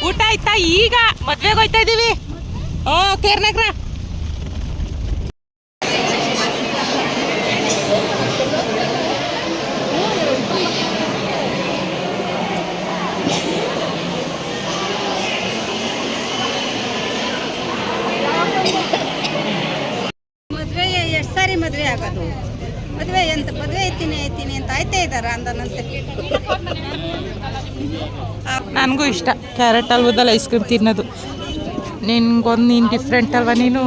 ಊಟ ಆಯ್ತಾ ಈಗ ಮದ್ವೆಗೆ ಹೋಯ್ತಾ ಇದೀವಿ? ಓ ಕೇರ್ನಗ್ರ ಮದುವೆ ಎಷ್ಟು ಸಾರಿ ಮದುವೆ ಆಗೋದು ಮದುವೆ ಎಂತ ಮದುವೆ ಐತೀನಿ ಐತೀನಿ ಅಂತ ಆಯ್ತೇ ಇದ್ದಾರ ಅಂದನಂತೆ ನನಗೂ ಇಷ್ಟ. ಕ್ಯಾರೆಟ್ ಹಲ್ವದಲ್ಲಿ ಐಸ್ ಕ್ರೀಮ್ ತಿನ್ನೋದು. ನಿನ್ಗೊಂದು ನೀನು ಡಿಫ್ರೆಂಟ್ ಅಲ್ವಾ ನೀನು?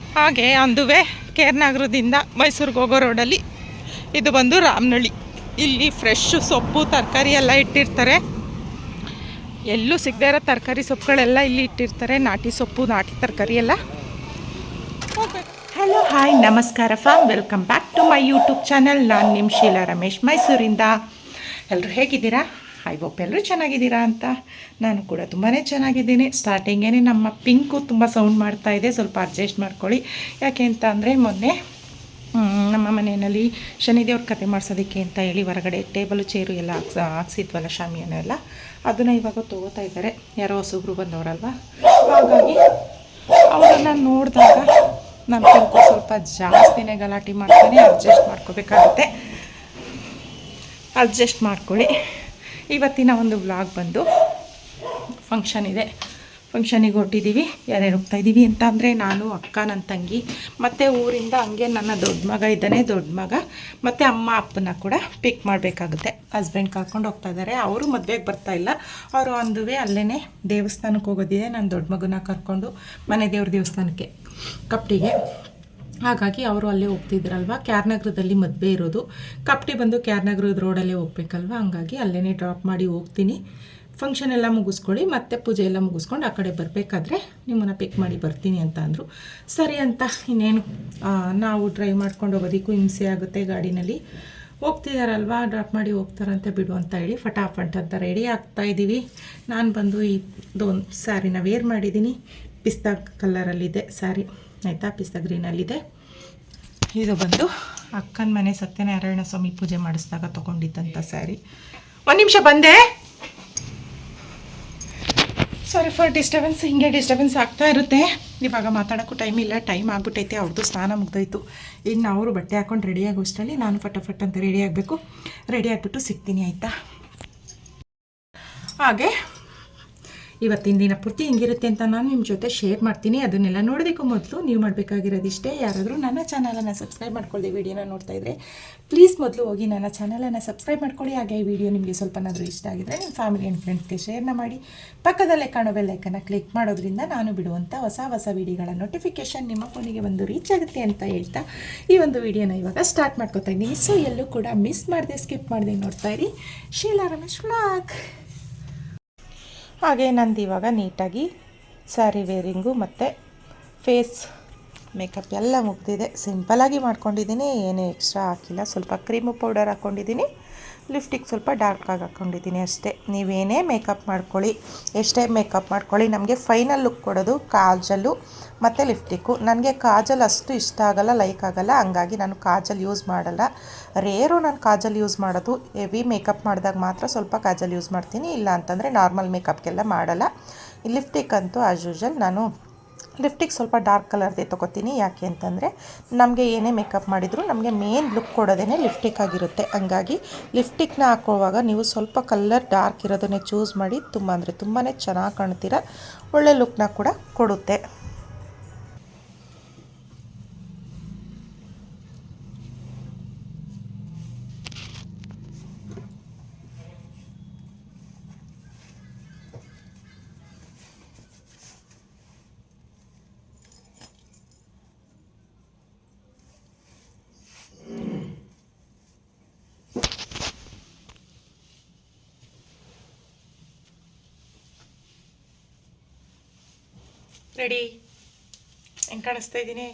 ಹಾಗೆ ಅಂದುವೆ ಕೇರ್ನಗರದಿಂದ ಮೈಸೂರಿಗೆ ಹೋಗೋ ರೋಡಲ್ಲಿ ಇದು ಬಂದು ರಾಮನಳ್ಳಿ. ಇಲ್ಲಿ ಫ್ರೆಶ್ ಸೊಪ್ಪು, ತರಕಾರಿ ಎಲ್ಲ ಇಟ್ಟಿರ್ತಾರೆ. ಎಲ್ಲೂ ಸಿಗದೇ ಇರೋ ತರಕಾರಿ ಸೊಪ್ಪುಗಳೆಲ್ಲ ಇಲ್ಲಿ ಇಟ್ಟಿರ್ತಾರೆ. ನಾಟಿ ಸೊಪ್ಪು, ನಾಟಿ ತರಕಾರಿ ಎಲ್ಲ. ಹಲೋ ಹಾಯ್ ನಮಸ್ಕಾರ form welcome back to my YouTube channel ನಾನು ನಿಮ್ಮ ಶೀಲಾ ರಮೇಶ್ ಮೈಸೂರಿಂದ. ಎಲ್ಲರೂ ಹೇಗಿದ್ದೀರಾ? ಐ ಹೋಪ್ ಎಲ್ಲರೂ ಚೆನ್ನಾಗಿದ್ದೀರಾ ಅಂತ. ನಾನು ಕೂಡ ತುಂಬಾ ಚೆನ್ನಾಗಿದ್ದೀನಿ. ಸ್ಟಾರ್ಟಿಂಗೇ ನಮ್ಮ ಪಿಂಕು ತುಂಬ ಸೌಂಡ್ ಮಾಡ್ತಾ ಇದೆ, ಸ್ವಲ್ಪ ಅಡ್ಜಸ್ಟ್ ಮಾಡ್ಕೊಳ್ಳಿ. ಯಾಕೆ ಅಂತ ಅಂದರೆ ಮೊನ್ನೆ ನಮ್ಮ ಮನೆಯಲ್ಲಿ ಶನಿದೇವ್ರ ಕತೆ ಮಾಡಿಸೋದಕ್ಕೆ ಅಂತ ಹೇಳಿ ಹೊರಗಡೆ ಟೇಬಲು, ಚೇರು ಎಲ್ಲ ಹಾಕ್ಸ, ಹಾಕ್ಸಿದ್ವಲ್ಲ ಶಾಮಿಯನ್ನೆಲ್ಲ ಅದನ್ನು ಇವಾಗ ತೊಗೋತಾ ಇದ್ದಾರೆ. ಯಾರೋ ಹೊಸಬ್ರು ಬಂದವರಲ್ವ? ಹಾಗಾಗಿ ಅವರನ್ನು ನೋಡಿದಾಗ ನಾನು ಪಿಂಕು ಸ್ವಲ್ಪ ಜಾಸ್ತಿನೇ ಗಲಾಟೆ ಮಾಡ್ತಾನೆ ಅಡ್ಜಸ್ಟ್ ಮಾಡ್ಕೋಬೇಕಾಗುತ್ತೆ. ಅಡ್ಜಸ್ಟ್ ಮಾಡ್ಕೊಳ್ಳಿ. ಇವತ್ತಿನ ಒಂದು ವ್ಲಾಗ್ ಬಂದು ಫಂಕ್ಷನ್ ಇದೆ. ಫಂಕ್ಷನಿಗೆ ಹೊರಟಿದ್ದೀವಿ ಯಾರ್ಯಾರು ಹೋಗ್ತಾ ಇದ್ದೀವಿ ಅಂತ ಅಂದರೆ ನಾನು, ಅಕ್ಕ ನನ್ನ ತಂಗಿ, ಮತ್ತು ಊರಿಂದ ಹಂಗೆ ನನ್ನ ದೊಡ್ಡ ಮಗ ಇದ್ದಾನೆ, ದೊಡ್ಡ ಮಗ, ಮತ್ತು ಅಮ್ಮ, ಅಪ್ಪನ ಕೂಡ ಪಿಕ್ ಮಾಡಬೇಕಾಗುತ್ತೆ. ಹಸ್ಬೆಂಡ್ ಕರ್ಕೊಂಡು ಹೋಗ್ತಾ ಇದ್ದಾರೆ. ಅವರು ಮದುವೆಗೆ ಬರ್ತಾ ಇಲ್ಲ. ಅವರು ಅಂದುವೆ ಅಲ್ಲೇ ದೇವಸ್ಥಾನಕ್ಕೆ ಹೋಗೋದಿದೆ. ನನ್ನ ದೊಡ್ಡ ಮಗನ ಕರ್ಕೊಂಡು ಮನೆ ದೇವ್ರ ದೇವಸ್ಥಾನಕ್ಕೆ, ಕಪ್ಟಿಗೆ. ಹಾಗಾಗಿ ಅವರು ಅಲ್ಲೇ ಹೋಗ್ತಿದ್ರಲ್ವ? ಕ್ಯಾರ್ನಗರದಲ್ಲಿ ಮದುವೆ ಇರೋದು. ಕಪ್ಟಿ ಬಂದು ಕ್ಯಾರ್ನಗರದ ರೋಡಲ್ಲೇ ಹೋಗ್ಬೇಕಲ್ವ? ಹಂಗಾಗಿ ಅಲ್ಲೇ ಡ್ರಾಪ್ ಮಾಡಿ ಹೋಗ್ತೀನಿ. ಫಂಕ್ಷನ್ ಎಲ್ಲ ಮುಗಿಸ್ಕೊಳ್ಳಿ, ಮತ್ತೆ ಪೂಜೆ ಎಲ್ಲ ಮುಗಿಸ್ಕೊಂಡು ಆ ಕಡೆ ಬರಬೇಕಾದ್ರೆ ನಿಮ್ಮನ್ನು ಪಿಕ್ ಮಾಡಿ ಬರ್ತೀನಿ ಅಂತ ಅಂದರು. ಸರಿ ಅಂತ ಇನ್ನೇನು ನಾವು ಡ್ರೈವ್ ಮಾಡ್ಕೊಂಡು ಹೋಗೋದಕ್ಕೂ ಹಿಂಸೆ ಆಗುತ್ತೆ ಗಾಡಿನಲ್ಲಿ. ಹೋಗ್ತಿದಾರಲ್ವಾ? ಡ್ರಾಪ್ ಮಾಡಿ ಹೋಗ್ತಾರಂತೆ ಬಿಡು ಅಂತ ಹೇಳಿ ಫಟಾಫಟ್ ಅಂತ ರೆಡಿ ಆಗ್ತಾ ಇದ್ದೀವಿ ನಾನು ಬಂದು ಈ ಒಂದು ಸ್ಯಾರಿನ ವೇರ್ ಮಾಡಿದ್ದೀನಿ. ಪಿಸ್ತಾ ಕಲ್ಲರಲ್ಲಿದೆ ಸ್ಯಾರಿ ಆಯಿತಾ? ಪಿಸ್ತಾ ಗ್ರೀನಲ್ಲಿದೆ ಇದು ಬಂದು ಅಕ್ಕನ ಮನೆ ಸತ್ಯನಾರಾಯಣ ಸ್ವಾಮಿ ಪೂಜೆ ಮಾಡಿಸಿದಾಗ ತೊಗೊಂಡಿದ್ದಂಥ ಸ್ಯಾರಿ ಒಂದು ನಿಮಿಷ ಬಂದೆ. ಸಾರಿ ಫಾರ್ ಡಿಸ್ಟರ್ಬೆನ್ಸ್ ಹಿಂಗೆ ಡಿಸ್ಟರ್ಬೆನ್ಸ್ ಆಗ್ತಾ ಇರುತ್ತೆ. ಇವಾಗ ಮಾತಾಡೋಕ್ಕೂ ಟೈಮ್ ಇಲ್ಲ ಟೈಮ್ ಆಗ್ಬಿಟ್ಟೈತೆ ಅವ್ರದ್ದು ಸ್ನಾನ ಮುಗ್ದೋಯ್ತು. ಇನ್ನು ಅವರು ಬಟ್ಟೆ ಹಾಕೊಂಡು ರೆಡಿ ಆಗೋಷ್ಟರಲ್ಲಿ ನಾನು ಫಟಾಫಟ್ ಅಂತ ರೆಡಿ ಆಗಬೇಕು. ರೆಡಿ ಆಗಿಬಿಟ್ಟು ಸಿಗ್ತೀನಿ, ಆಯಿತಾ? ಹಾಗೆ ಇವತ್ತಿನ ದಿನ ಪೂರ್ತಿ ಹಿಂಗಿರುತ್ತೆ ಅಂತ ನಾನು ನಿಮ್ಮ ಜೊತೆ ಶೇರ್ ಮಾಡ್ತೀನಿ. ಅದನ್ನೆಲ್ಲ ನೋಡೋದಕ್ಕೂ ಮೊದಲು ನೀವು ಮಾಡಬೇಕಾಗಿರೋದಿಷ್ಟೇ. ಯಾರಾದರೂ ನನ್ನ ಚಾನಲನ್ನು ಸಬ್ಸ್ಕ್ರೈಬ್ ಮಾಡ್ಕೊಳ್ಳಿ ವಿಡಿಯೋನ ನೋಡ್ತಾ ಇದ್ದರೆ ಪ್ಲೀಸ್ ಮೊದಲು ಹೋಗಿ ನನ್ನ ಚಾನಲನ್ನು ಸಬ್ಸ್ಕ್ರೈಬ್ ಮಾಡ್ಕೊಳ್ಳಿ. ಹಾಗೆ ಈ ವಿಡಿಯೋ ನಿಮಗೆ ಸ್ವಲ್ಪನಾದರೂ ಇಷ್ಟ ಆಗಿದ್ರೆ ನಿಮ್ಮ ಫ್ಯಾಮಿಲಿ ಆ್ಯಂಡ್ ಫ್ರೆಂಡ್ಸ್ಗೆ ಶೇರ್ನ ಮಾಡಿ. ಪಕ್ಕದಲ್ಲೇ ಕಾಣೋ ಬೆಲ್ಲೈಕನ್ನ ಕ್ಲಿಕ್ ಮಾಡೋದ್ರಿಂದ ನಾನು ಬಿಡುವಂಥ ಹೊಸ ಹೊಸ ವಿಡಿಯೋಗಳ ನೋಟಿಫಿಕೇಷನ್ ನಿಮ್ಮ ಫೋನಿಗೆ ಒಂದು ರೀಚ್ ಆಗುತ್ತೆ ಅಂತ ಹೇಳ್ತಾ ಈ ಒಂದು ವಿಡಿಯೋನ ಇವಾಗ ಸ್ಟಾರ್ಟ್ ಮಾಡ್ಕೊತಾ ಇದ್ದೀನಿ. ಸೊ ಎಲ್ಲೂ ಕೂಡ ಮಿಸ್ ಮಾಡಿದೆ ಸ್ಕಿಪ್ ಮಾಡಿದೆ ನೋಡ್ತಾ ಇರಿ. ಶೀಲಾ ರಮೇಶ್ ವ್ಲಾಗ್ ಹಾಗೆ ನಂದು ಇವಾಗ ನೀಟಾಗಿ ಸ್ಯಾರಿ ವೇರಿಂಗು ಮತ್ತು ಫೇಸ್ ಮೇಕಪ್ ಎಲ್ಲ ಮುಗ್ದಿದೆ. ಸಿಂಪಲಾಗಿ ಮಾಡ್ಕೊಂಡಿದ್ದೀನಿ, ಏನೇ ಎಕ್ಸ್ಟ್ರಾ ಹಾಕಿಲ್ಲ. ಸ್ವಲ್ಪ ಕ್ರೀಮು ಪೌಡರ್ ಹಾಕ್ಕೊಂಡಿದ್ದೀನಿ ಲಿಫ್ಟಿಗೆ ಸ್ವಲ್ಪ ಡಾರ್ಕ್ ಆಗಿ ಹಾಕ್ಕೊಂಡಿದ್ದೀನಿ ಅಷ್ಟೇ. ನೀವೇನೇ ಮೇಕಪ್ ಮಾಡ್ಕೊಳ್ಳಿ. ಎಷ್ಟೇ ಮೇಕಪ್ ಮಾಡ್ಕೊಳ್ಳಿ. ನಮಗೆ ಫೈನಲ್ ಲುಕ್ ಕೊಡೋದು ಕಾಜಲು ಮತ್ತು ಲಿಫ್ಟಿಕ್ಕು ನನಗೆ ಕಾಜಲ್ ಅಷ್ಟು ಇಷ್ಟ ಆಗಲ್ಲ, ಲೈಕ್ ಆಗಲ್ಲ. ಹಂಗಾಗಿ ನಾನು ಕಾಜಲ್ ಯೂಸ್ ಮಾಡಲ್ಲ. ರೇರು ನಾನು ಕಾಜಲ್ ಯೂಸ್ ಮಾಡೋದು. ಹೆವಿ ಮೇಕಪ್ ಮಾಡಿದಾಗ ಮಾತ್ರ ಸ್ವಲ್ಪ ಕಾಜಲ್ ಯೂಸ್ ಮಾಡ್ತೀನಿ. ಇಲ್ಲ ಅಂತಂದರೆ ನಾರ್ಮಲ್ ಮೇಕಪ್ಗೆಲ್ಲ ಮಾಡಲ್ಲ. ಲಿಫ್ಟಿಕ್ ಅಂತೂ ಆ್ಯಸ್ ಯೂಶಲ್ ನಾನು ಲಿಫ್ಟಿಗೆ ಸ್ವಲ್ಪ ಡಾರ್ಕ್ ಕಲರ್ದೇ ತೊಗೋತೀನಿ. ಯಾಕೆ ಅಂತಂದರೆ ನಮಗೆ ಏನೇ ಮೇಕಪ್ ಮಾಡಿದರೂ ನಮಗೆ ಮೇನ್ ಲುಕ್ ಕೊಡೋದೇ ಲಿಫ್ಟಿಕ್ ಆಗಿರುತ್ತೆ. ಹಂಗಾಗಿ ಲಿಫ್ಟಿಕ್ನ ಹಾಕೋವಾಗ ನೀವು ಸ್ವಲ್ಪ ಕಲರ್ ಡಾರ್ಕ್ ಇರೋದನ್ನೇ ಚೂಸ್ ಮಾಡಿ ತುಂಬ ಅಂದರೆ ತುಂಬಾ ಚೆನ್ನಾಗಿ ಕಾಣ್ತೀರ. ಒಳ್ಳೆ ಲುಕ್ನ ಕೂಡ ಕೊಡುತ್ತೆ. ರೆಡಿ? ಹೆಂಗೆ ಕಾಣಿಸ್ತಾ ಇದ್ದೀನಿ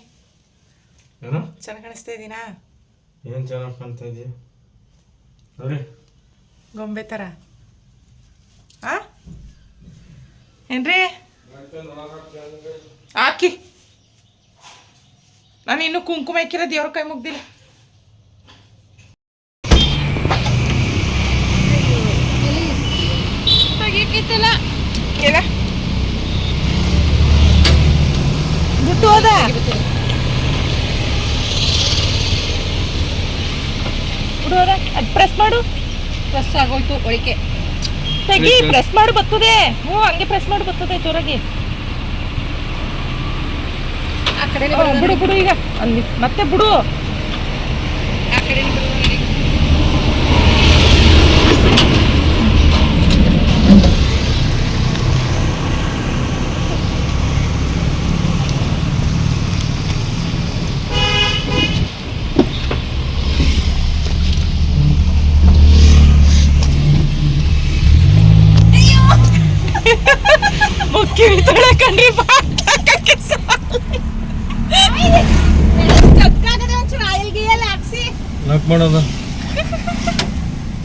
ಏನು? ಚೆನ್ನಾಗಿ ಕಾಣಿಸ್ತಾ ಇದ್ದೀನಾ ಏನು ಚೆನ್ನಾಗಿ ಕಾಣ್ತಾ ಇದೆಯಾ? ನೋಡಿ. ಗೊಂಬೆ ಥರ ಆ? ಏನ್ರಿ? ಹಾಕಿ. ನಾನು ಇನ್ನು ಕುಂಕುಮ ಇಕ್ಕಿರೋ ದೇವ್ರ ಕೈ ಮುಗ್ದಿಲ್ಲ. ಗೊತ್ತಿಲ್ಲ ಇಲ್ಲ ಬಿಟ್ಟು ಹೋದ. ಬಿಡು ಅದು ಪ್ರೆಸ್ ಮಾಡು. ಪ್ರೆಸ್ ಆಗೋಯ್ತು ಒಳಿಕೆ ತೆಗಿ ಪ್ರೆಸ್ ಮಾಡು ಬರ್ತದೆ. ಹ್ಞೂ ಹಂಗೆ ಪ್ರೆಸ್ ಮಾಡು ಬರ್ತದೆ ಜೋರಾಗಿ. ಆ ಕಡೆ ಬಿಡು ಬಿಡು ಈಗ. ಅಲ್ಲಿ ಮತ್ತೆ ಬಿಡು. ಆ ಕಡೆ ಮುಖ್ಯ ತೊಳಕಂಡ್ರಿ ಬಾ ಲಾಕ್ ಮಾಡೋದು.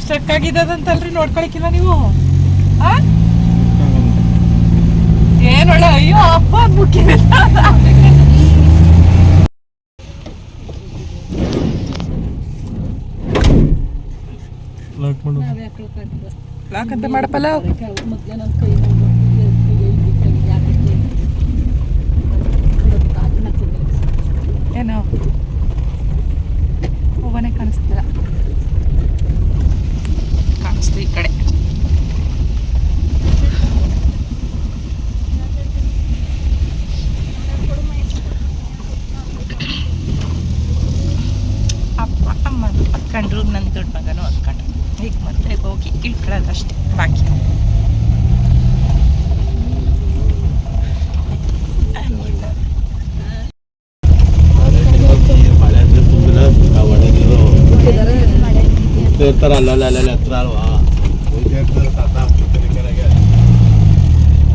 ಸ್ಟಕ್ ಆಗಿದ್ದದಂತಲ್ರಿ ನೋಡ್ಕೊಳಕಿಲ್ಲ ನೀವು? ಆ? ಏನೊಳ್ಳೆ ಅಯ್ಯೋ ಅಪ್ಪ ಮುಖ್ಯ ಲಾಕ್ ಅಂತ ಮಾಡಪ್ಪಲ್ಲ? ಏನೋ ಹೂವನೇ ಕಾಣಿಸ್ತಿಲ್ಲ. ಕಾಣಿಸ್ತು ಈ ಕಡೆ ಅಪ್ಪ ಅಮ್ಮ ಅಕ್ಕಂಡ್ರು ನನ್ನ ದೊಡ್ಡ ಮಗನೂ ಅಕ್ಕಂಡ್ರು ಈಗ ಮತ್ತೆ ಹೋಗಿ ಇಳ್ಕೊಳ್ಳೋದಷ್ಟೇ ಬಾಕಿ ಮಳೆ ಅಂದ್ರೆ ತುಂಬಿನ ಒಳ್ಳೆ ನೀರು ಇರ್ತಾರ ಅಲ್ಲಲ್ಲ ಅಲ್ಲೆಲ್ಲ ಹತ್ರ ಅಲ್ವಾ?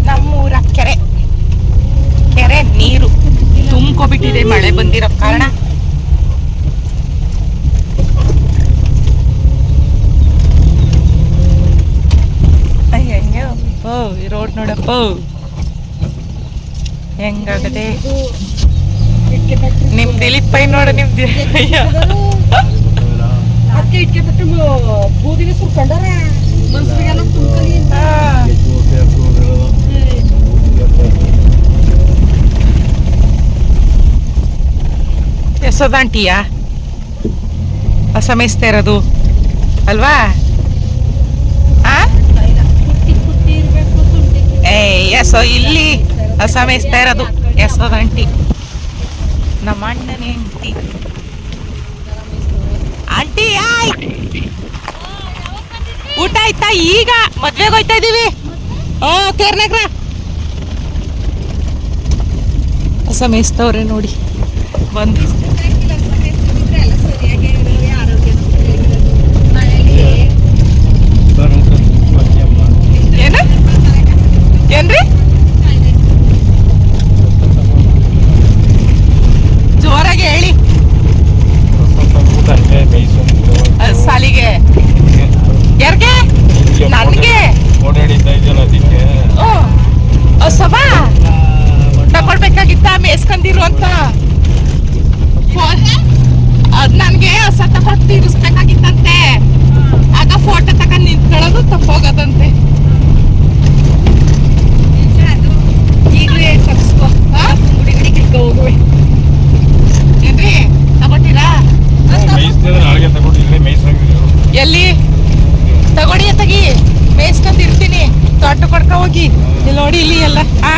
ನಮ್ಮೂರ ಕೆರೆ. ಕೆರೆ ನೀರು. ತುಂಬ್ಕೊಬಿಟ್ಟಿದೆ ಮಳೆ ಬಂದಿರೋ ಕಾರಣ. ಓ, ಈ ರೋಡ್ ನೋಡಪ್ಪ. ಹೆಂಗಾಗದೆ? ನಿಮ್ ದಿಲೀಪ್ ಪೈ ನೋಡ, ನಿಮ್ ದಿ- ಅಯ್ಯ. ಅದಕ್ಕೆ ಇಟ್ಕೆಬಿಟ್ಟು ಬೂದಿಗೆ ಸುರ್ಕೊಂಡಾರ ಮನ್ಸಿಗೆಲ್ಲ ತುಂಬ್ಕಲಿ ಅಂತ. ಆ, ಅಸಮಯಿಸ್ತಾ ಇರೋದು. ಅಲ್ವಾ? ಎಸೋ ಇಲ್ಲಿ ಅಸಮಯಿಸ್ತಾ ಮೇಯಿಸ್ತಾ ಇರೋದು ಎಸೋದಂಟಿ ನಮ್ಮ ಅಣ್ಣನ ಹೆಂಡತಿ. ಆಂಟಿ, ಆಯ್. ಊಟ ಆಯ್ತಾ? ಈಗ ಮದ್ವೆಗೆ ಹೋಯ್ತಾ ಇದೀವಿ? ಓ, ಕೇರ್ನಗ್ರ. ಸಮಯಿಸ್ತವ್ರೆ ಮೇಯಿಸ್ತವ್ರೆ ನೋಡಿ. ಬಂದು. ಏನು? ಏನ್ರಿ? ಜೋರಾಗಿ ಹೇಳಿ. ಸಾಲಿಗೆ. ಯಾರಿಗೆ? ನನ್ಗೆ? ಸಭಾ ತಗೊಳ್ಬೇಕಾಗಿತ್ತ ಮೇಸ್ಕೊಂಡಿರು ಅಂತ? ಅದ್ ನನ್ಗೆ ಹೊಸ ತಗೊಂಡು ತೀರಿಸ್ಬೇಕಾಗಿತ್ತಂತೆ. ಆಗ ಫೋಟೋ ತಗೊಂಡ್ ನಿಂತ್ಕೊಳ್ಳೋದು ತಪ್ಪೋಗದಂತೆ. ಈಗಲೇ ತಪ್ಪಿಸ್ಕೋ ಗುಡಿ ಗುಡಿ ಹೋಗುವೆ. ಏನ್ರಿ ಎಲ್ಲಿ? ತಗೊಡಿ ತಗಿ ಮೇಯ್ಸ್ಕೊಂಡಿರ್ತೀನಿ ತೋಟ ಕೊಡ್ಕೊ ಹೋಗಿ. ಇಲ್ಲಿ ನೋಡಿ ಇಲ್ಲಿ ಎಲ್ಲ. ಆ?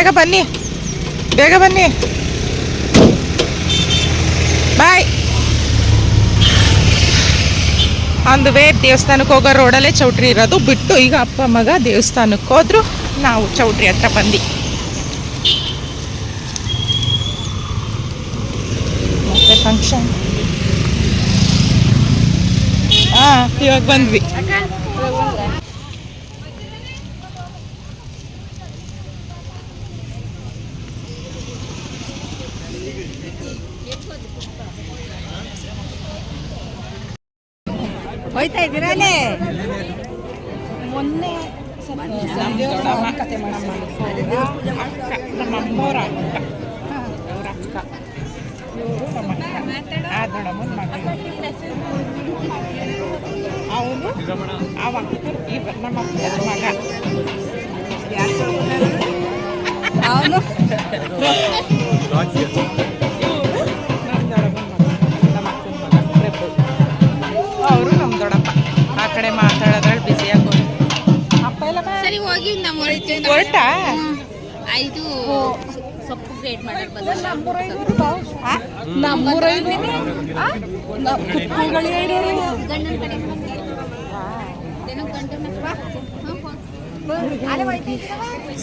ಬೇಗ ಬನ್ನಿ. ಬೇಗ ಬನ್ನಿ. ಬಾಯ್. ಆನ್ ದ ವೇ ದೇವಸ್ಥಾನಕ್ಕೆ ಹೋಗೋ ರೋಡಲ್ಲೇ ಚೌಟ್ರಿ ಇರೋದು. ಬಿಟ್ಟು ಈಗ ಅಪ್ಪ, ಮಗ ದೇವಸ್ಥಾನಕ್ಕೆ ಹೋದ್ರು ನಾವು ಚೌಟ್ರಿ ಹತ್ರ ಬಂದು ಫಂಕ್ಷನ್ ಹಾಂ, ಇವಾಗ ಬಂದ್ವಿ. ಅವರು ನಮ್ಮ ದೊಡ್ಡಪ್ಪ. ಆ ಕಡೆ ಮಾತಾಡೋದ್ರಲ್ಲಿ ಬ್ಯುಸಿಯಾಗಿ ಅಪ್ಪ ಎಲ್ಲ ಸರಿ ಹೋಗಿ ನಮ್ಮ ಹೊರಟ? ಐದು ಸೊಪ್ಪು ಗ್ರೇಟ್ ಮಾಡಿರ್ಬೋದು ಗಂಡನ ಕಡೆ ಏನೋ ಗಂಡನ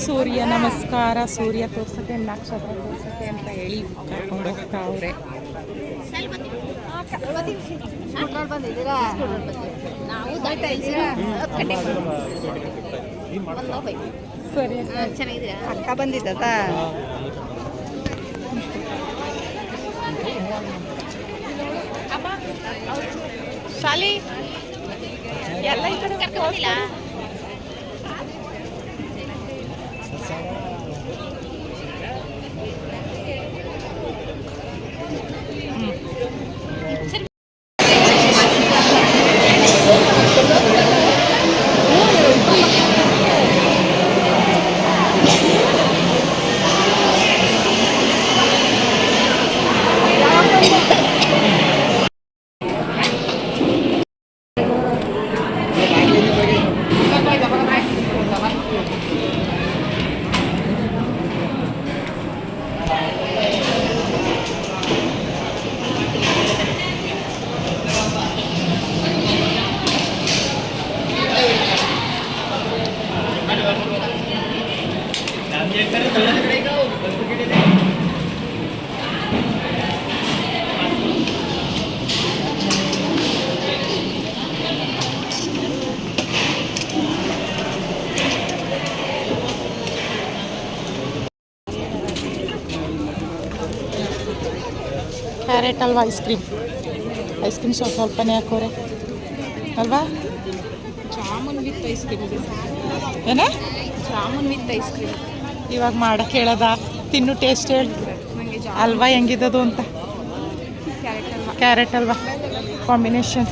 ಸೂರ್ಯ ನಮಸ್ಕಾರ. ಸೂರ್ಯ ತೋರ್ಸಕ್ಕೆ ನಕ್ಷತ್ರ ತೋರ್ಸಕ್ಕೆ ಅಂತ ಹೇಳಿ ಕರ್ಕೊಂಡು ಹೋಗ್ತಾ ಅವ್ರೆ. ನಾವು ಸರಿ ಚೆನ್ನಾಗಿದ್ದೀರಾ ಅಕ್ಕ ಬಂದಿದ್ದ ಶಾಲಿ ಎಲ್ಲ ಈ ಕಡೆ ಕರ್ಕೊಂಡಿಲ್ಲ ಕ್ಯಾರೆಟ್ ಅಲ್ವಾ ಐಸ್ ಕ್ರೀಮ್ ಐಸ್ ಕ್ರೀಮ್ ಸ್ವಲ್ಪ ಸ್ವಲ್ಪನೇ ಹಾಕೋರೆ. ಅಲ್ವಾ ಜಾಮೂನ್ ವಿತ್ ಐಸ್ ಕ್ರೀಮ್ ಏನ? ಜಾಮೂನ್ ವಿತ್ ಐಸ್ ಕ್ರೀಮ್ ಇವಾಗ ಮಾಡಕ್ಕೆ ಹೇಳದ ತಿನ್ನು ಟೇಸ್ಟ್ ಹೇಳಿ. ಅಲ್ವಾ ಹೆಂಗಿದ್ದದು ಅಂತ? ಕ್ಯಾರೆಟ್ ಅಲ್ವಾ? ಕಾಂಬಿನೇಷನ್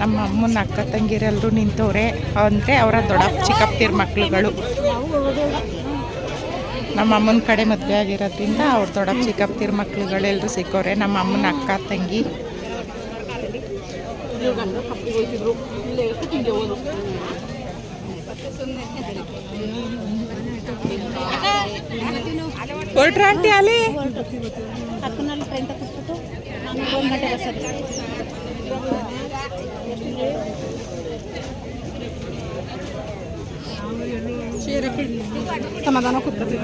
ನಮ್ಮ ಅಮ್ಮನ ಅಕ್ಕ ತಂಗಿರೆಲ್ಲರೂ ನಿಂತವ್ರೆ. ಅಂದರೆ ಅವರ ದೊಡ್ಡ ಚಿಕ್ಕಪ್ಪ ಮಕ್ಳುಗಳು ನಮ್ಮ ಅಮ್ಮನ ಕಡೆ ಮದುವೆ ಆಗಿರೋದ್ರಿಂದ ಅವ್ರ ದೊಡ್ಡ ಚಿಕ್ಕಪ್ಪತಿರ ಮಕ್ಳುಗಳೆಲ್ಲರೂ ಸಿಕ್ಕೋರೆ. ನಮ್ಮ ಅಮ್ಮನ ಅಕ್ಕ, ತಂಗಿ. ಹೊರಟ್ರ ಗಂಟೆ ಅಲ್ಲಿ ಸಮಾಧಾನ ಕೂತ್ಕೊತೀವಿ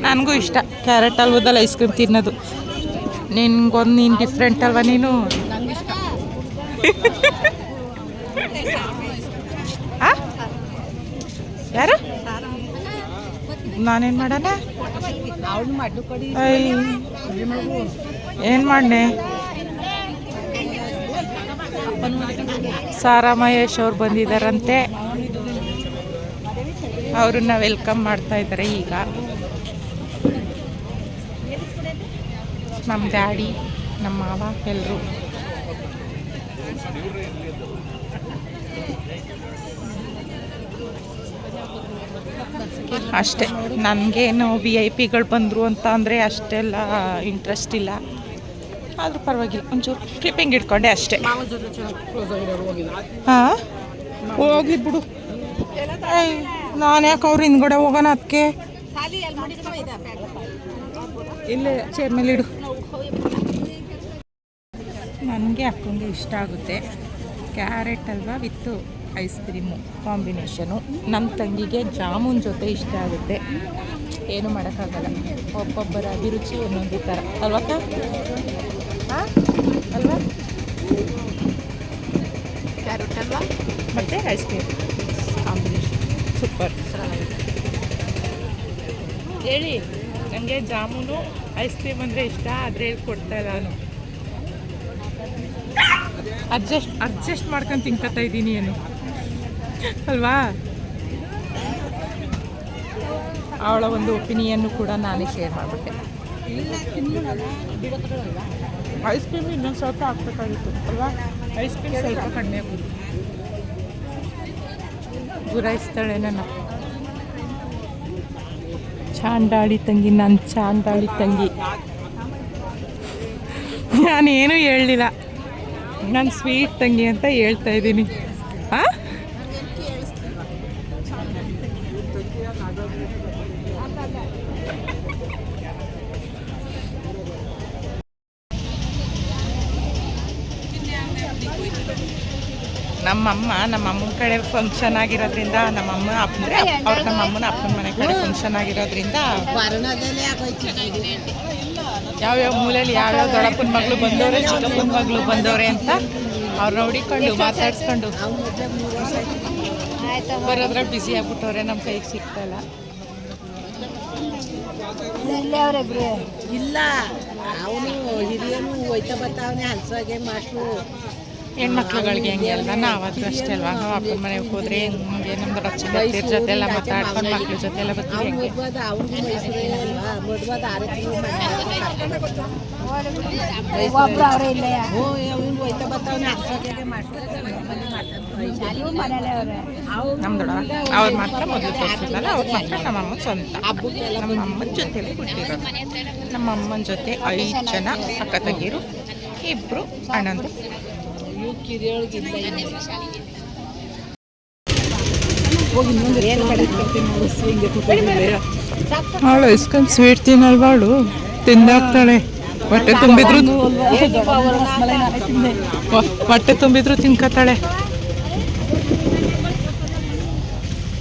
ನನಗೂ ಇಷ್ಟ. ಕ್ಯಾರೆಟ್ ಹಲ್ವದಲ್ಲಿ ಐಸ್ ಕ್ರೀಮ್ ತಿನ್ನೋದು. ನಿನ್ಗೊಂದು ನೀನು ಡಿಫ್ರೆಂಟ್ ಅಲ್ವಾ ನೀನು? ಆ? ಯಾರು? ನಾನೇನು ಮಾಡೋಣ? ಏನು ಮಾಡನೆ? ಸಾರಾ ಮಹೇಶ್ ಅವ್ರು ಬಂದಿದ್ದಾರಂತೆ ಅವ್ರನ್ನ ವೆಲ್ಕಮ್ ಮಾಡ್ತಾ ಇದ್ದಾರೆ ಈಗ. ನಮ್ಮ ಡ್ಯಾಡಿ ನಮ್ಮ ಮಾವ ಎಲ್ಲರೂ ಅಷ್ಟೇ. ನನಗೇನು ವಿ ಐ ಪಿಗಳು ಬಂದರು ಅಂತ ಅಂದರೆ ಅಷ್ಟೆಲ್ಲ ಇಂಟ್ರೆಸ್ಟ್ ಇಲ್ಲ. ಆದರೂ ಪರವಾಗಿಲ್ಲ, ಒಂಚೂರು ಕ್ಲಿಪ್ಪಿಂಗ್ ಇಟ್ಕೊಂಡೆ ಅಷ್ಟೇ. ಹಾಂ? ಹೋಗ್ಲಿ ಬಿಡು. ನಾನು ಯಾಕೆ ಅವ್ರ ಹಿಂದ್ಗಡೆ ಹೋಗೋಣ ಅದಕ್ಕೆ ಇಲ್ಲೇ ಚೇರ್ ಮೇಲೆ ಇಡು. ನನಗೆ ಅಕ್ಕಂಗೆ ಇಷ್ಟ ಆಗುತ್ತೆ. ಕ್ಯಾರೆಟ್ ಅಲ್ವಾ ವಿತ್ತು. Ice cream combination. ನಮ್ಮ ತಂಗಿಗೆ ಜಾಮೂನ್ ಜೊತೆ ಇಷ್ಟ ಆಗುತ್ತೆ. ಏನು ಮಾಡೋಕ್ಕಾಗಲ್ಲ. ಒಬ್ಬೊಬ್ಬರ ಅಭಿರುಚಿ ಒಂದೊಂದು ಥರ. ಅಲ್ವಕ್ಕ ಹಾಂ? ಅಲ್ವಾ? ಕ್ಯಾರೆಟ್ ಅಲ್ವಾ? ಮತ್ತು ಐಸ್ ಕ್ರೀಮ್. ಕಾಂಬಿನೇಷನ್. ಸೂಪರ್. ಹೇಳಿ. ನನಗೆ ಜಾಮೂನು ಐಸ್ ಕ್ರೀಮ್ ಅಂದರೆ ಇಷ್ಟ ಆದರೆ ಕೊಡ್ತಾ ನಾನು. ಅಡ್ಜಸ್ಟ್ ಅಡ್ಜಸ್ಟ್ ಮಾಡ್ಕೊಂಡು ತಿನ್ಕೋತಾ ಇದ್ದೀನಿ ಏನು? ಅಲ್ವಾ? ಅವಳ ಒಂದು ಒಪಿನಿಯನ್ನು ಕೂಡ ನಾನೇ ಶೇರ್ ಮಾಡಿಬಿಟ್ಟೆ. ಐಸ್ ಕ್ರೀಮ್ ಇನ್ನೊಂದು ಸ್ವಲ್ಪ ಹಾಕ್ಬೇಕಾಗಿತ್ತು ಅಲ್ವಾ? ಐಸ್ ಕ್ರೀಮ್ ಸ್ವಲ್ಪ ಕಡಿಮೆ ಗುರಾಯಿಸ್ತಾಳೆ ನನ್ನ. ಚಾಂಡಾಳಿ ತಂಗಿ ನನ್ನ ಚಾಂಡಾಳಿ ತಂಗಿ. ನಾನೇನು ಹೇಳಲಿಲ್ಲ. ನಾನು ಸ್ವೀಟ್ ತಂಗಿ ಅಂತ ಹೇಳ್ತಾ ಇದ್ದೀನಿ ಹಾಂ ನಮ್ಮಮ್ಮ ನಮ್ಮಮ್ಮನ ಕಡೆ ಫಂಕ್ಷನ್ ಆಗಿರೋದ್ರಿಂದ ನಮ್ಮಮ್ಮ ಅಂದರೆ ಅವ್ರ ನಮ್ಮಮ್ಮನ ಅಪ್ಪನ ಮನೆ ಕಡೆ ಫಂಕ್ಷನ್ ಆಗಿರೋದ್ರಿಂದ ಯಾವ್ಯಾವ ಮೂಲೆಯಲ್ಲಿ ಯಾವ್ಯಾವ ದೊಡ್ಡಪ್ಪನ ಮಗಳು ಬಂದವ್ರೆ ಚಿಕ್ಕಪ್ಪನ ಮಗಳು ಬಂದವ್ರೆ ಅಂತ ಅವ್ರು ನೋಡಿಕೊಂಡು ಮಾತಾಡ್ಸ್ಕೊಂಡು ಬರೋದ್ರ ಬ್ಯುಸಿ ಆಗ್ಬಿಟ್ಟವ್ರೆ ನಮ್ಮ ಕೈಗೆ ಸಿಗ್ತಾಯಿಲ್ಲ ಇಲ್ಲ. ಅವನು ಹಿರಿಯನು ಹೋಯ್ತಾ ಬರ್ತಾವನೆ ಹಲ್ಸಾಗೆ ಮಾಸ್ಟ್ರು. ಹೆಣ್ಮಕ್ಳುಗಳಿಗೆ ಹೆಂಗೆ ಅಲ್ವಾ? ಅದು ಅಷ್ಟೇ ಅಲ್ವಾ? ನಾವು ಅಪ್ಪನ ಮನೆಗೆ ಹೋದ್ರೆ ಹೆಂಗೆ ನಮ್ದು ರಕ್ಷಣೆ ಜೊತೆ ಎಲ್ಲ ಮಾತಾಡ್ಕೊಂಡು ಮಕ್ಳ ಜೊತೆ ಎಲ್ಲ ಬರ್ತೀವಿ ದೊಡ್ಡ ಅವ್ರು ಮಾತ್ರ ಮೊದಲು ತೋರಿಸಿದ್ರಲ್ಲ ಅವ್ರು ಮಾತ್ರ ನಮ್ಮ ಅಮ್ಮನ ಸ್ವಂತ. ನಮ್ಮ ಅಮ್ಮನ ಜೊತೆಲಿ ಹುಟ್ಟಿರೋದು ನಮ್ಮ ಅಮ್ಮನ ಜೊತೆ ಐದು ಜನ ಅಕ್ಕ ತಂಗಿರು ಇಬ್ಬರು ಅಣ್ಣಂದು ಅವಳು ಇಸ್ಕೊಂಡು ಸ್ವೀಟ್ ತಿನ್ನಲ್ವಾಳು ತಿಂದಾಕ್ತಾಳೆ. ಹೊಟ್ಟೆ ತುಂಬಿದ್ರು ಹೊಟ್ಟೆ ತುಂಬಿದ್ರು ತಿನ್ಕೋತಾಳೆ.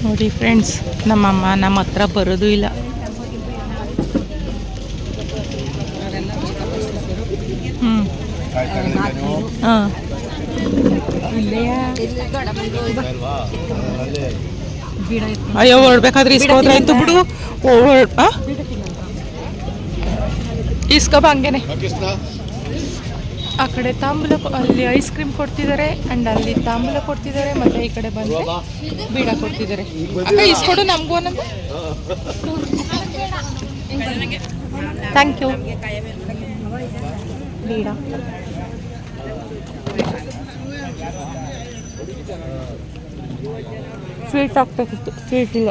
ನೋಡಿ ಫ್ರೆಂಡ್ಸ್ ನಮ್ಮಮ್ಮ ನಮ್ಮ ಹತ್ರ ಬರೋದು ಇಲ್ಲ. ಹ್ಞೂ ಹಾಂ. ಅಯ್ಯೋ ಹೊರಡ್ಬೇಕಾದ್ರೆ ಇಸ್ಕೋದ್ರೆ ಆಯ್ತು ಬಿಡು? ಇಸ್ಕೊಬ ಹಂಗೇನೆ. ಆ ಕಡೆ ತಾಂಬೂಲ ಅಲ್ಲಿ ಐಸ್ ಕ್ರೀಮ್ ಕೊಡ್ತಿದ್ದಾರೆ ಅಂಡ್ ಅಲ್ಲಿ ತಾಂಬೂಲ ಕೊಡ್ತಿದ್ದಾರೆ ಮತ್ತೆ ಈ ಕಡೆ ಬಂದ್ರೆ ಬೀಡ ಕೊಡ್ತಿದ್ದಾರೆ ಅಕ್ಕ ಇಸ್ಕೊಡು ನಮಗೂ ಒಂದೊಂದು. ಥ್ಯಾಂಕ್ ಯು ಬೀಡ. ಸ್ವೀಟ್ ಹಾಕ್ಬೇಕಿತ್ತು ಸ್ವೀಟ್ ಇಲ್ಲ.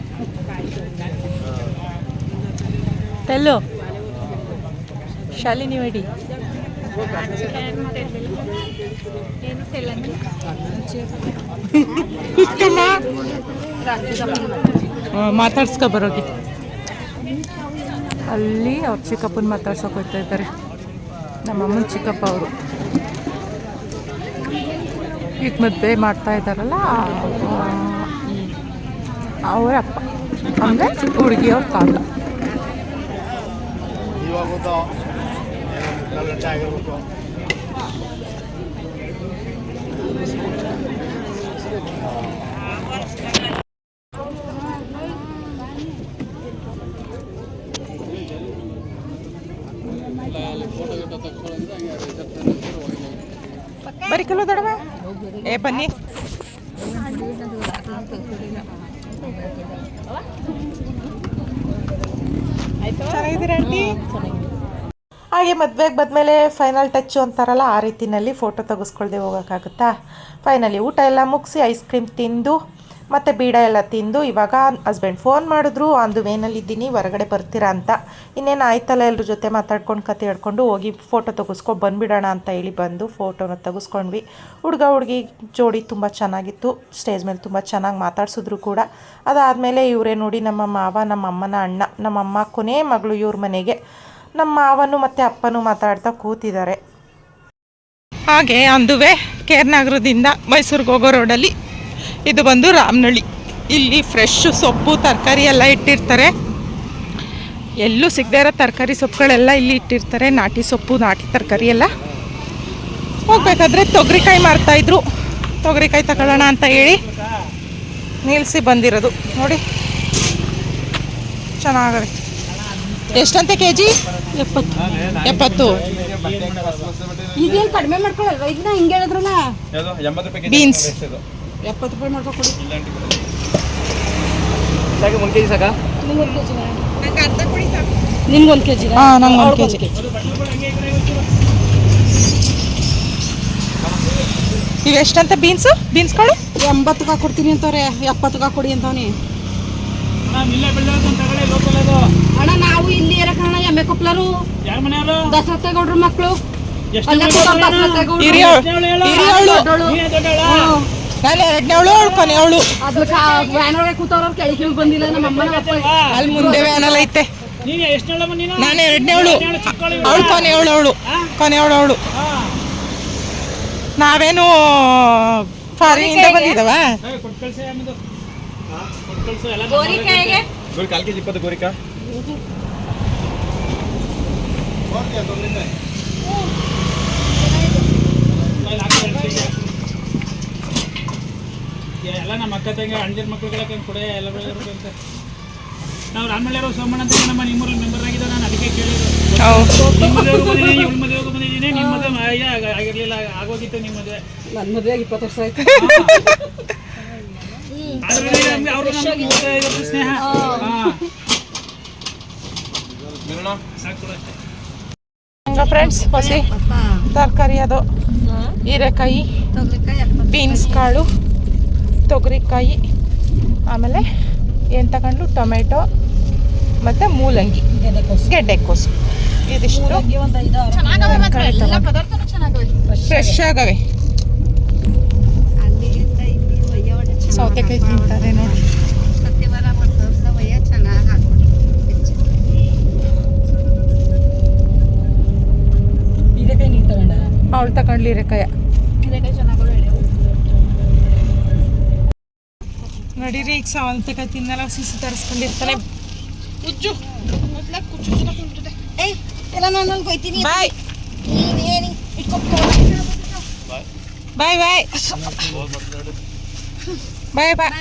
ತೆಲ್ಲು. ಶಾಲಿನಿ ವಡಿ ಮಾತಾಡ್ಸ್ಕೊ ಬರೋಗಿ. ಅಲ್ಲಿ ಅವ್ರ ಚಿಕ್ಕಪ್ಪನ ಮಾತಾಡ್ಸೋಕೆ ಹೋಗ್ತಾ ಇದ್ದಾರೆ. ನಮ್ಮಮ್ಮನ ಚಿಕ್ಕಪ್ಪ ಅವರು. ಈಗ ಮದುವೆ ಮಾಡ್ತಾ ಇದ್ದಾರಲ್ಲ ಅವರ ಅಪ್ಪ. ಅಂದರೆ ಹುಡುಗಿಯವ್ರ ತಾತ ಇವಾಗ ಏ, ಬನ್ನಿ. ಹಾಗೆ ಮದುವೆಗೆ ಬಂದಮೇಲೆ ಫೈನಲ್ ಟಚ್ಚು ಅಂತಾರಲ್ಲ, ಆ ರೀತಿನಲ್ಲಿ ಫೋಟೋ ತೆಗೆಸ್ಕೊಳ್ದೆ ಹೋಗೋಕ್ಕಾಗುತ್ತಾ? ಫೈನಲಿ ಊಟ ಎಲ್ಲ ಮುಗಿಸಿ ಐಸ್ ಕ್ರೀಮ್ ತಿಂದು ಮತ್ತು ಬೀಡ ಎಲ್ಲ ತಿಂದು ಇವಾಗ ಹಸ್ಬೆಂಡ್ ಫೋನ್ ಮಾಡಿದ್ರು, ಅಂದು ವೇನಲ್ಲಿದ್ದೀನಿ, ಹೊರಗಡೆ ಬರ್ತೀರಾ ಅಂತ. ಇನ್ನೇನು ಆಯ್ತಲ್ಲ ಎಲ್ಲರ ಜೊತೆ ಮಾತಾಡ್ಕೊಂಡು, ಕತೆ ಹೇಳ್ಕೊಂಡು ಹೋಗಿ ಫೋಟೋ ತೆಗೆಸ್ಕೊಂಡು ಬಂದುಬಿಡೋಣ ಅಂತ ಹೇಳಿ ಬಂದು ಫೋಟೋನ ತೆಗೆಸ್ಕೊಂಡ್ವಿ. ಹುಡುಗ ಹುಡುಗಿ ಜೋಡಿ ತುಂಬ ಚೆನ್ನಾಗಿತ್ತು. ಸ್ಟೇಜ್ ಮೇಲೆ ತುಂಬ ಚೆನ್ನಾಗಿ ಮಾತಾಡ್ಸಿದ್ರು ಕೂಡ. ಅದಾದಮೇಲೆ ಇವರೇ ನೋಡಿ ನಮ್ಮ ಮಾವ, ನಮ್ಮ ಅಮ್ಮನ ಅಣ್ಣ, ನಮ್ಮ ಅಮ್ಮ ಕೊನೆ ಮಗಳು ಇವ್ರ ಮನೆಗೆ. ನಮ್ಮ ಮಾವನು ಮತ್ತು ಅಪ್ಪನೂ ಮಾತಾಡ್ತಾ ಕೂತಿದ್ದಾರೆ. ಹಾಗೆ ಅಂದುವೆ, ಕೇರ್ನಗರದಿಂದ ಮೈಸೂರಿಗೆ ಹೋಗೋ ರೋಡಲ್ಲಿ ಇದು ಬಂದು ರಾಮನಳ್ಳಿ. ಇಲ್ಲಿ ಫ್ರೆಶ್ ಸೊಪ್ಪು ತರಕಾರಿ ಎಲ್ಲ ಇಟ್ಟಿರ್ತಾರೆ. ಎಲ್ಲೂ ಸಿಗದೇ ಇರೋ ತರಕಾರಿ ಸೊಪ್ಪುಗಳೆಲ್ಲ ಇಲ್ಲಿ ಇಟ್ಟಿರ್ತಾರೆ. ನಾಟಿ ಸೊಪ್ಪು ನಾಟಿ ತರಕಾರಿ ಎಲ್ಲ. ಹೋಗ್ಬೇಕಾದ್ರೆ ತೊಗರಿಕಾಯಿ ಮಾರ್ತಾಯಿದ್ರು ತೊಗರಿಕಾಯಿ ತಗೊಳ್ಳೋಣ ಅಂತ ಹೇಳಿ ನಿಲ್ಲಿಸಿ ಬಂದಿರೋದು. ನೋಡಿ. ಚೆನ್ನಾಗವೆ. ಎಷ್ಟಂತೆ ಕೆ ಜಿ ಎಪ್ಪತ್ತು. ಎಪ್ಪತ್ತು ಕಡಿಮೆ ಮಾಡ್ಕೊಳ್ಳಲ್ವ ಈಗ ನಾ ಹಿಂಗೆ ಹೇಳಿದ್ರಲ್ಲ? ಬೀನ್ಸ್ ಎಪ್ಪತ್ತು ರೂಪಾಯಿ ಮಾಡ್ಕೊಡಿ ಸಾಕು ಒಂದು ಕೆ ಜಿ ಸಾಕಾ. ನಿಮ್ಗೊಂದು ಕೆ ಜಿ ಹಾಂ ನಂಗೆ ಒಂದು ಕೆ ಜಿ ಇವೆಷ್ಟಂತ ಬೀನ್ಸು? ಬೀನ್ಸ್ಗಳು? ಎಂಬತ್ತಕ್ಕೆ ಕೊಡ್ತೀನಿ ಅಂತವ್ರೆ ಎಪ್ಪತ್ತಕ್ಕೆ ಕೊಡಿ ಅಂತವನಿ. ಅಣ್ಣ ನಾವು ಇಲ್ಲಿ ಇರಕಣ್ಣ ಎಮ್ಮೆ ಕೊಪ್ಪಲರು ದಸರತ್ತೆ ಗೌಡ್ರ ಮಕ್ಕಳು ಅಲ್ಲೇ ಎರಡನೇ ಅವಳು ಅವಳು ಕೊನೆ. ನೀನೇ. ನಾನು ಅವಳು ವ್ಯಾನ್ ಒಳಗೆ ಕೆಳಗೆ ಬಂದಿಲ್ಲ ನಮ್ಮ ಅಮ್ಮನ ಅಲ್ಲಿ ಮುಂದೆ ವ್ಯಾನಲ್ಲಿ ಐತೆ. ನೀನು ನೀನು? ನಾನು ಎರಡನೇ ಅವಳು. ಅವಳು ಕೊನೆ ಅವಳು ಗೋರಿಕಾ ಅವಳು ಕೊನೆಯವಳು ಅವಳು ಹಾ. ನಾವೇನು ಫಾರಿನಿಂದ ಬಂದಿದ್ದಾವ? ಏ, ಕೊಟ್ಟು ಕಳ್ಸು ಆಮೇಲೆ. ಕೊಟ್ಟು ಕಳ್ಸು, ಎಲ್ಲ ಗೋರಿ ಕಾಲು ಕೆ ಜಿ ಇಪ್ಪತ್ತು ಗೋರಿಕಾ ಮೇಲೆ ಹಾಕಿ ಕಳ್ಸಿ. ಏ, ಎಲ್ಲ ನಮ್ಮ ಅಕ್ಕ ತಂಗಿ ಅಣ್ಣದಿರ ಮಕ್ಳುಗಳ ಕೊಡೆ ಎಲ್ಲ ಅಂತ ನಾವು ರಾಮಳ್ಳಿಯವರು ಸೋಮಣ್ಣ ಅಂತ ನಮ್ಮ ನಿಮ್ಮೂರಲ್ಲಿ ಮೆಂಬರ್ ಆಗಿದ್ದ ನಾನು ಅದಕ್ಕೆ ಕೇಳಿದ್ರು ಹೌದು. ನಿಮ್ಮ ಮದುವೆಗೂ ಬಂದಿದ್ದೀನಿ ಇವಳ ಮದುವೆಗೂ ಬಂದಿದ್ದೀನಿ ನಿಮ್ಮ ಮದುವೆ ಆಗಿರಲಿಲ್ಲ ಆಗೋಗಿತ್ತು ನಿಮ್ಮ ಮದುವೆ. ನನ್ನ ಮದುವೆಗೆ ಇಪ್ಪತ್ತು ವರ್ಷ ಆಯ್ತು. ಅವ್ರು ಇವ್ರದ್ದು ಸ್ನೇಹ. ಹಾ. ಫ್ರೆಂಡ್ಸ್ ಹೊಸಿ. ತರಕಾರಿ ಅದು ಹೀರೆಕಾಯಿ ಬೀನ್ಸ್ ಕಾಳು. ತೊಗರಿಕಾಯಿ ಆಮೇಲೆ ಏನು ತಗೊಂಡ್ಲು? ಟೊಮೆಟೊ ಮತ್ತು ಮೂಲಂಗಿ. ಗೆಡ್ಡೆಕೋಸು. ಇದಿಷ್ಟು. ಫ್ರೆಶ್ ಆಗವೆ. ಸೌತೆಕಾಯಿ ತಿಂತಾರೆ ನೋಡಿ. ಅವಳು ತಗೊಂಡ್ಲಿ ಹೀರೆಕಾಯ ನಡೀರಿ ಈಗ ಸೌತೆಕಾಯಿ ತಿನ್ನಲ್ಲ ಸಿಸಿ ತರಿಸ್ಕೊಂಡಿರ್ತಾನೆ ಉಜ್ಜು. ಎಲ್ಲ ನಾನು ಕೊಯ್ತೀನಿ ಬಾಯ್. ಬಾಯ್ ಬಾಯ್ ಬಾಯ್ ಬಾಯ್.